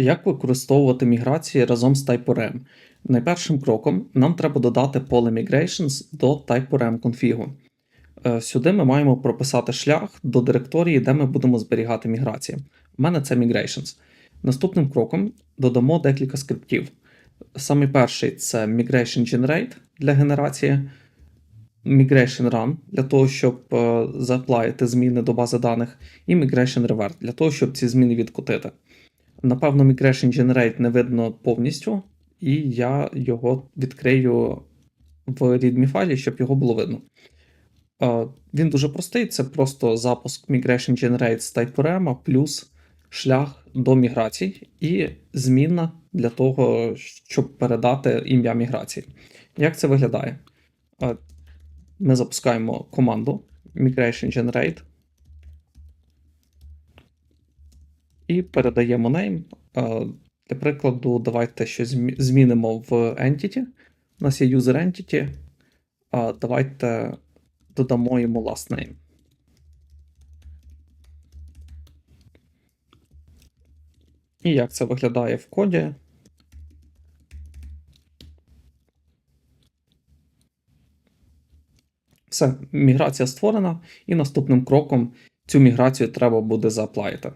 Як використовувати міграції разом з TypeORM? Найпершим кроком нам треба додати поле Migrations до TypeORM конфігу. Е, Сюди ми маємо прописати шлях до директорії, де ми будемо зберігати міграції. У мене це Migrations. Наступним кроком додамо декілька скриптів. Самий перший це Migration Generate для генерації, Migration Run для того, щоб е, заплавити зміни до бази даних, і Migration Revert для того, щоб ці зміни відкотити. Напевно, Migration Generate не видно повністю, і я його відкрию в readme файлі, щоб його було видно. Він дуже простий, це просто запуск Migration Generate з TypeORM плюс шлях до міграцій і зміна для того, щоб передати ім'я міграції. Як це виглядає? Ми запускаємо команду Migration Generate і передаємо name. Для прикладу, давайте щось змінимо в entity. У нас є user entity. Давайте додамо йому last name. І як це виглядає в коді? Все, міграція створена, і наступним кроком цю міграцію треба буде зааплаїти.